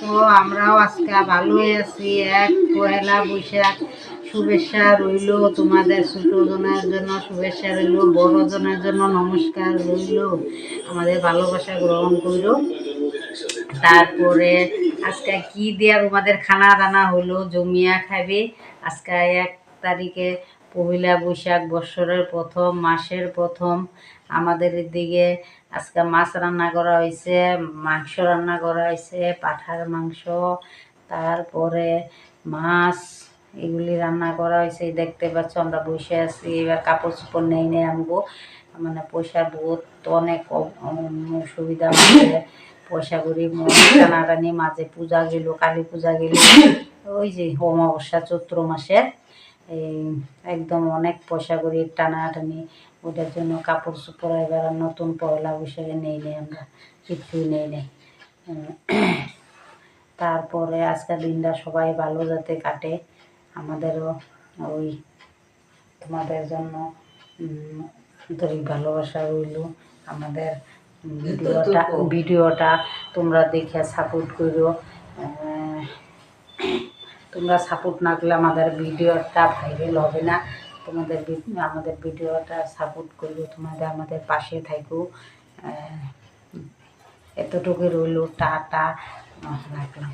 তো আমরাও আজকে ভালোই আছি। এক পয়লা বৈশাখ, শুভেচ্ছা রইল তোমাদের ছোট জনের জন্য, শুভেচ্ছা রইল বড় জনের জন্য নমস্কার রইল, আমাদের ভালোবাসা গ্রহণ করল। তারপরে আজকে কি দিয়া তোমাদের খানা দানা হলো, জমিয়া খাবে? আজকে এক তারিখে পহিলা বৈশাখ বৎসরের প্রথম, মাসের প্রথম। আমাদের দিকে আজকে মাছ রান্না করা হয়েছে, মাংস রান্না করা হয়েছে, পাঠার মাংস, তারপরে মাছ এগুলি রান্না করা হয়েছে। দেখতে পাচ্ছ, আমরা বসে আছি, এবার কাপড় চোপড় নেই নেই আনব। মানে পয়সা বহুত অনেক সুবিধা হচ্ছে পয়সা করি, টানাটানি, মাঝে পূজা গেল, কালী পূজা গেল। ওই যে অমাবস্যা চৈত্র মাসে এই একদম অনেক পয়সা করি টানাটানি ওটার জন্য কাপড় চোপড় এবার নতুন পয়লা বৈশাখে নেই নেই আমরা কিছুই নেই নেই তারপরে আজকের দিনটা সবাই ভালো যাতে কাটে আমাদেরও ওই তোমাদের জন্য আন্তরিক ভালোবাসা রইল আমাদের ভিডিওটা ভিডিওটা তোমরা দেখে সাপোর্ট করো তোমরা সাপোর্ট না করলে আমাদের ভিডিওটা ভাইরাল হবে না। তোমাদের আমাদের ভিডিওটা সাপোর্ট করব, তোমাদের আমাদের পাশে থাকো। এতটুকু রইল টা টা রাখলাম।